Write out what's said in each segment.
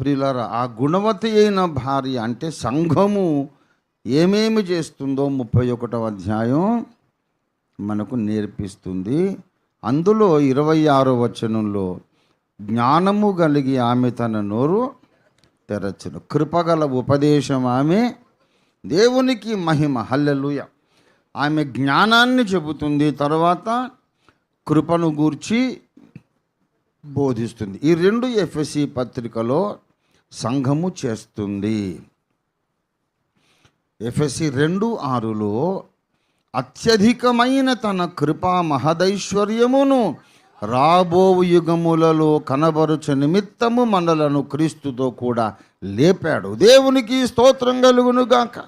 ప్రియులారా ఆ గుణవతి అయిన భార్య అంటే సంఘము ఏమేమి చేస్తుందో ముప్పై ఒకటవ అధ్యాయం మనకు నేర్పిస్తుంది. అందులో ఇరవై ఆరో వచనంలో జ్ఞానము కలిగి ఆమె తన నోరు తెరచును. కృపగల ఉపదేశం ఆమె దేవునికి మహిమ. హల్లెలూయ. ఆమె జ్ఞానాన్ని చెబుతుంది తర్వాత కృపను గూర్చి బోధిస్తుంది. ఈ రెండు ఎఫ్ఎస్సి పత్రికలో సంఘము చేస్తుంది. ఎఫ్ఎస్సి రెండు ఆరులో అత్యధికమైన తన కృపా మహదైశ్వర్యమును రాబో యుగములలో కనబరుచ నిమిత్తము మనలను క్రీస్తుతో కూడా లేపాడు. దేవునికి స్తోత్రం కలుగునుగాక.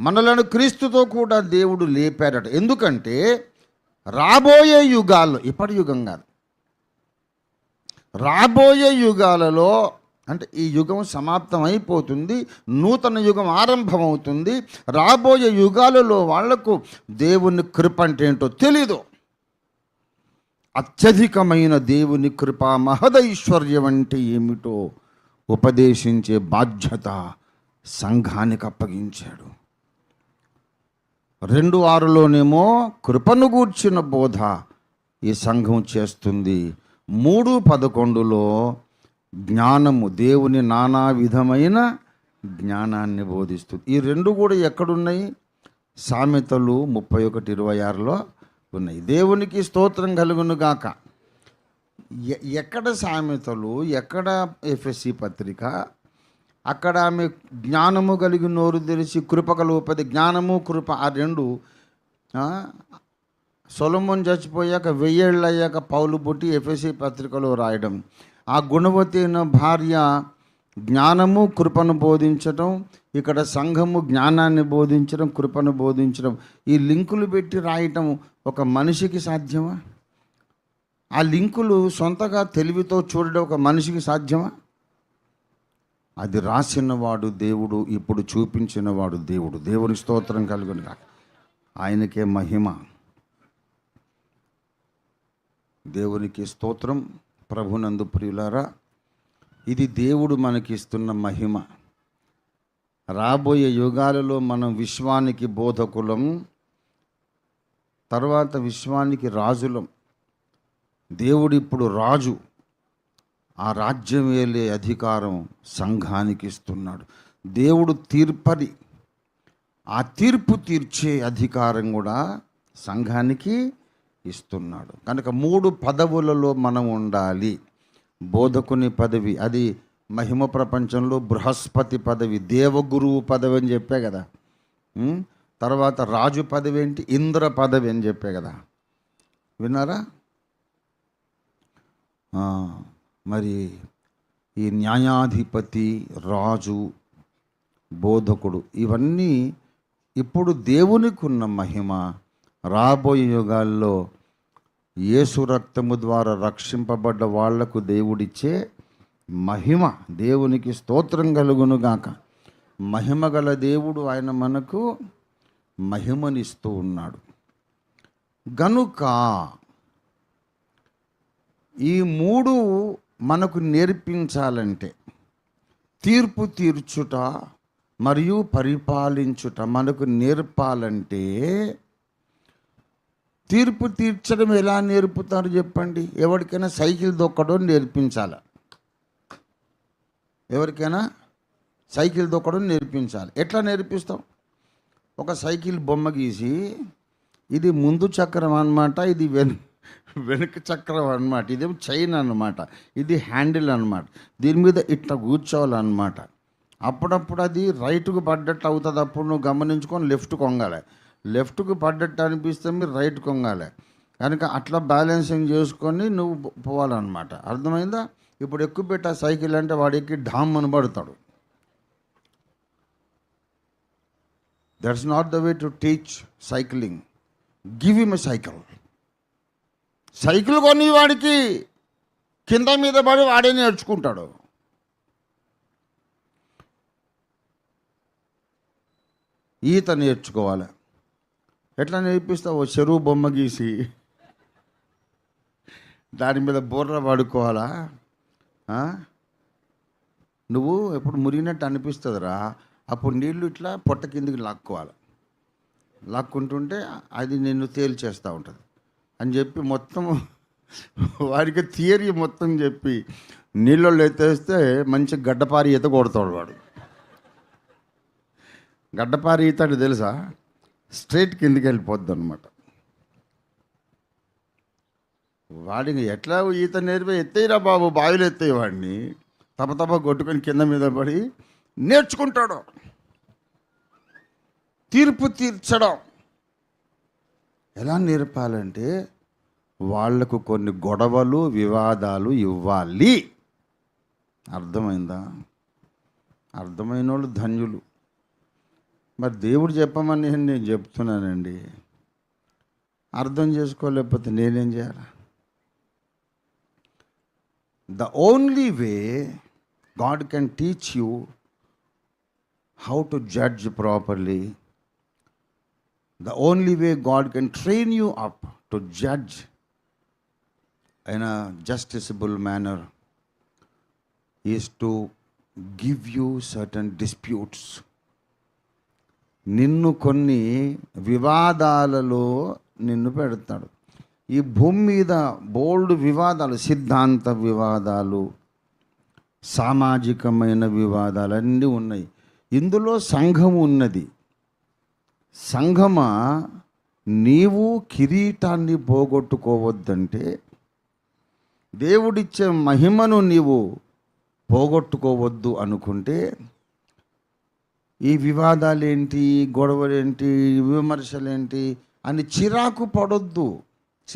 మనలను క్రీస్తుతో కూడా దేవుడు లేపాడట. ఎందుకంటే రాబోయే యుగాల్లో ఇప్పటి యుగం కాదు రాబోయే యుగాలలో అంటే ఈ యుగం సమాప్తం అయిపోతుంది నూతన యుగం ఆరంభమవుతుంది రాబోయే యుగాలలో వాళ్ళకు దేవుని కృప అంటే ఏంటో తెలీదు. అత్యధికమైన దేవుని కృప మహదైశ్వర్యం అంటే ఏమిటో ఉపదేశించే బాధ్యత సంఘానికి అప్పగించాడు. రెండు ఆరులోనేమో కృపను గూర్చిన బోధ ఈ సంఘం చేస్తుంది. మూడు పదకొండులో జ్ఞానము దేవుని నానా విధమైన జ్ఞానాన్ని బోధిస్తుంది ఈ రెండు కూడా ఎక్కడున్నాయి? సామెతలు ముప్పై ఒకటి ఇరవై ఆరులో ఉన్నాయి. దేవునికి స్తోత్రం కలుగును గాక. ఎక్కడ సామెతలు ఎక్కడ ఎఫ్ఎస్సి పత్రిక అక్కడ ఆమె జ్ఞానము కలిగి నోరు తెరిచి కృప కలుగుపది జ్ఞానము కృప ఆ రెండు సొలమున్ చచ్చిపోయాక వెయ్యేళ్ళు అయ్యాక పౌలు పుట్టి ఎఫ్ఎస్సి పత్రికలో రాయడం. ఆ గుణవతి అయిన భార్య జ్ఞానము కృపను బోధించడం ఇక్కడ సంఘము జ్ఞానాన్ని బోధించడం కృపను బోధించడం ఈ లింకులు పెట్టి రాయటం ఒక మనిషికి సాధ్యమా? ఆ లింకులు సొంతగా తెలివితో చూడడం ఒక మనిషికి సాధ్యమా? అది రాసినవాడు దేవుడు ఇప్పుడు చూపించినవాడు దేవుడు. దేవుని స్తోత్రం కలుగును కాక ఆయనకే మహిమ. దేవునికి స్తోత్రం. ప్రభునందు ప్రియులారా ఇది దేవుడు మనకి ఇస్తున్న మహిమ. రాబోయే యుగాలలో మనం విశ్వానికి బోధకులం తర్వాత విశ్వానికి రాజులం. దేవుడు ఇప్పుడు రాజు. ఆ రాజ్యం వేలే అధికారం సంఘానికి ఇస్తున్నాడు దేవుడు తీర్పది ఆ తీర్పు తీర్చే అధికారం కూడా సంఘానికి ఇస్తున్నాడు. కనుక మూడు పదవులలో మనం ఉండాలి. బోధకుని పదవి అది మహిమ ప్రపంచంలో బృహస్పతి పదవి దేవగురువు పదవి అని చెప్పే కదా. తర్వాత రాజు పదవి ఏంటి? ఇంద్ర పదవి అని చెప్పే కదా. విన్నారా? మరి ఈ న్యాయాధిపతి రాజు బోధకుడు ఇవన్నీ ఇప్పుడు దేవునికి ఉన్న మహిమ. రాబోయే యుగాల్లో యేసు రక్తము ద్వారా రక్షింపబడ్డ వాళ్ళకు దేవుడిచ్చే మహిమ దేవునికి స్తోత్రం కలుగునుగాక మహిమ గల దేవుడు ఆయన మనకు మహిమనిస్తూ ఉన్నాడు. గనుక ఈ మూడు మనకు నేర్పించాలంటే తీర్పు తీర్చుట మరియు పరిపాలించుట మనకు నేర్పాలంటే తీర్పు తీర్చడం ఎలా నేర్పుతారు చెప్పండి? ఎవరికైనా సైకిల్ దొక్కడం నేర్పించాలి. ఎవరికైనా సైకిల్ దొక్కడం నేర్పించాలి. ఎట్లా నేర్పిస్తాం? ఒక సైకిల్ బొమ్మ గీసి ఇది ముందు చక్రం అన్నమాట ఇది వెను వెనుక చక్రం అన్నమాట ఇదేమో చైన్ అన్నమాట ఇది హ్యాండిల్ అన్నమాట దీని మీద ఇట్లా కూర్చోవాలన్నమాట. అప్పుడప్పుడు అది రైట్కు పడ్డట్టు అవుతుంది అప్పుడు నువ్వు గమనించుకొని లెఫ్ట్ కొంగాలి లెఫ్ట్కు పడ్డట్టు అనిపిస్తే మీరు రైట్ కొంగాలి. కనుక అట్లా బ్యాలెన్సింగ్ చేసుకొని నువ్వు పోవాలన్నమాట. అర్థమైందా? ఇప్పుడు ఎక్కువ పెట్టా సైకిల్ అంటే వాడు ఎక్కి ఢామ్ అని పడతాడు. That's not the way to teach cycling. Give him a cycle. Cycle కొని వాడికి కింద మీద పడి వాడే నేర్చుకుంటాడు. ఈత నేర్చుకోవాలి. ఎట్లా నేర్పిస్తావు? చెరువు బొమ్మ గీసి. దాని మీద బుర్ర పడుకోవాలా నువ్వు ఎప్పుడు మురిగినట్టు అనిపిస్తుందిరా. అప్పుడు నీళ్ళు ఇట్లా పొట్ట కిందికి లాక్కోవాలి. లాక్కుంటుంటే అది నిన్ను తేల్చేస్తూ ఉంటుంది. అని చెప్పి మొత్తం వాడికి థియరీ మొత్తం చెప్పి నీళ్ళలో ఎత్తేస్తే మంచి గడ్డపారి ఈత కొడతాడు వాడు. గడ్డపారి ఈత అంటే తెలుసా? స్ట్రైట్ కిందికి వెళ్ళిపోద్ది అనమాట వాడికి ఎట్లా ఈత నేర్పే ఎత్తేయరా బాబు బావిలు ఎత్తే వాడిని. తప తప కొట్టుకొని కింద మీద పడి నేర్చుకుంటాడు. తీర్పు తీర్చడం. ఎలా నేర్పాలంటే వాళ్ళకు కొన్ని గొడవలు వివాదాలు ఇవ్వాలి. అర్థమైందా? అర్థమైన వాళ్ళు ధన్యులు. మరి దేవుడు చెప్పమని నేను చెప్తున్నానండి. అర్థం చేసుకోలేకపోతే నేనేం చేయాలి? The only way God can teach you how to judge properly the only way God can train you up to judge in a justiciable manner is to give you certain disputes నిన్ను కొన్ని వివాదాలలో నిన్ను పెడతాడు. ఈ భూమి మీద బోల్డ్ వివాదాలు సిద్ధాంత వివాదాలు సామాజికమైన వివాదాలు అన్నీ ఉన్నాయి. ఇందులో సంఘం ఉన్నది. సంఘమ నీవు కిరీటాన్ని పోగొట్టుకోవద్దంటే దేవుడిచ్చే మహిమను నీవు పోగొట్టుకోవద్దు అనుకుంటే ఈ వివాదాలేంటి గొడవలేంటి విమర్శలేంటి అని చిరాకు పడొద్దు.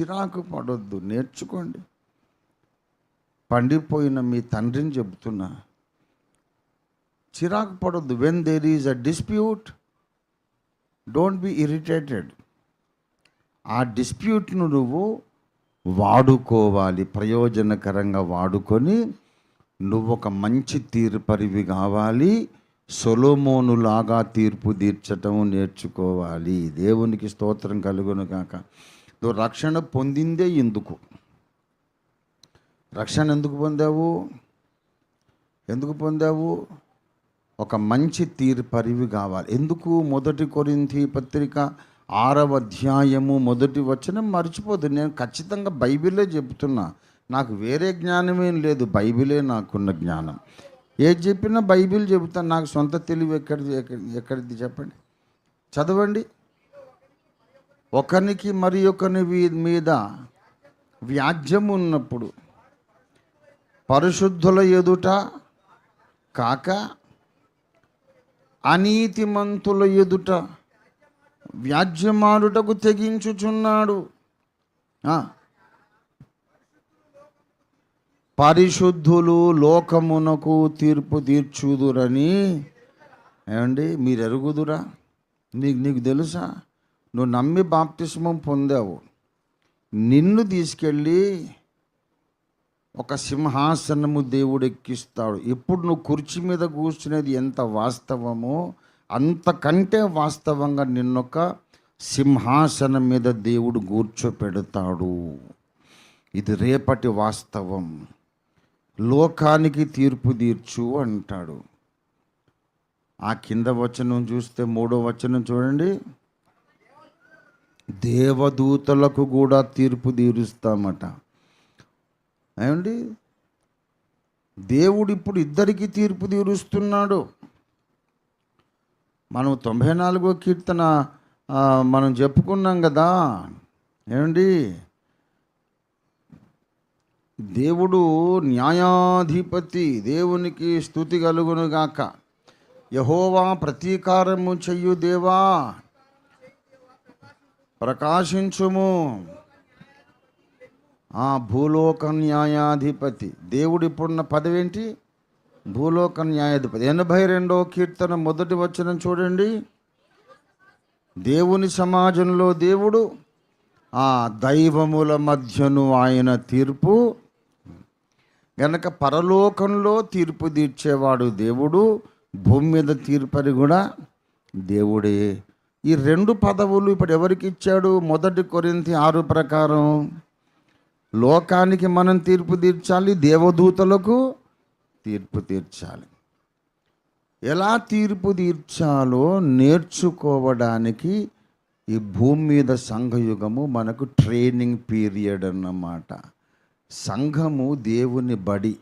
చిరాకు పడొద్దు. నేర్చుకోండి. పండిపోయిన మీ తండ్రిని చెబుతున్నా. చిరాకు పడొద్దు. When there is a dispute don't be irritated ఆ డిస్ప్యూట్ను నువ్వు వాడుకోవాలి. ప్రయోజనకరంగా వాడుకొని నువ్వు ఒక మంచి తీర్పరివి కావాలి. సొలోమోనులాగా తీర్పు తీర్చటం నేర్చుకోవాలి. దేవునికి స్తోత్రం కలుగును కాక రక్షణ పొందిందే ఎందుకు? రక్షణ ఎందుకు పొందావు? ఎందుకు పొందావు? ఒక మంచి తీర్పరివి కావాలి. ఎందుకు? మొదటి కొరింతి పత్రిక ఆరవ అధ్యాయము మొదటి వచనం మర్చిపోదు. నేను ఖచ్చితంగా బైబిలే చెబుతున్నా నాకు వేరే జ్ఞానమేం లేదు. బైబిలే నాకున్న జ్ఞానం. ఏది చెప్పినా బైబిల్ చెబుతాను. నాకు సొంత తెలివి ఎక్కడిది ఎక్కడిది చెప్పండి. చదవండి. ఒకరికి మరి ఒకరి వీ- మీద వ్యాజ్యం ఉన్నప్పుడు పరిశుద్ధుల ఎదుట కాక అనీతిమంతుల ఎదుట వ్యాజ్యమాడుటకు తెగించుచున్నాడు. పరిశుద్ధులు లోకమునకు తీర్పు తీర్చుదురని. ఏమండి? మీరు ఎరుగుదురా నీకు నీకు తెలుసా? నువ్వు నమ్మి బాప్తిస్మం పొందావు. నిన్ను తీసుకెళ్ళి ఒక సింహాసనము దేవుడు ఎక్కిస్తాడు ఎప్పుడు నువ్వు కుర్చీ మీద కూర్చునేది ఎంత వాస్తవమో అంతకంటే వాస్తవంగా నిన్నొక సింహాసనం మీద దేవుడు కూర్చోపెడతాడు. ఇది రేపటి వాస్తవం. లోకానికి తీర్పు తీర్చు అంటాడు. ఆ కింద వచనం చూస్తే మూడో వచనం చూడండి. దేవదూతలకు కూడా తీర్పు తీరుస్తామట. ఏమండి? దేవుడు ఇప్పుడు ఇద్దరికి తీర్పు తీరుస్తున్నాడు. మనం తొంభై నాలుగో కీర్తన మనం చెప్పుకున్నాం కదా. ఏమండి? దేవుడు న్యాయాధిపతి దేవునికి స్థుతి కలుగునుగాక. యహోవా ప్రతీకారము చెయ్యు దేవా. ప్రకాశించుము. ఆ భూలోక న్యాయాధిపతి. దేవుడు ఇప్పుడున్న పదవి ఏంటి భూలోక న్యాయాధిపతి. ఎనభై రెండో కీర్తన మొదటి వచనం చూడండి. దేవుని సమాజంలో దేవుడు ఆ దైవముల మధ్యను ఆయన తీర్పు గనక పరలోకంలో తీర్పు తీర్చేవాడు దేవుడు భూమి మీద తీర్పని కూడా దేవుడే. ఈ రెండు పదవులు ఇప్పుడు ఎవరికి ఇచ్చాడు? మొదటి కొరింతి ఆరు ప్రకారం లోకానికి మనం తీర్పు తీర్చాలి దేవదూతలకు తీర్పు తీర్చాలి. ఎలా తీర్పు తీర్చాలో నేర్చుకోవడానికి ఈ భూమి మీద సంఘయుగము మనకు ట్రైనింగ్ పీరియడ్ అన్నమాట. సంఘము దేవుని బడి.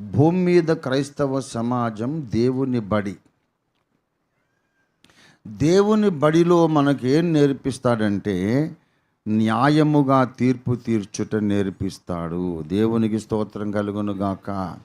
భూమి మీద క్రైస్తవ సమాజం దేవుని బడి. దేవుని బడిలో మనకేం నేర్పిస్తాడంటే న్యాయముగా తీర్పు తీర్చుట నేర్పిస్తాడు. దేవునికి స్తోత్రం కలుగును గాక.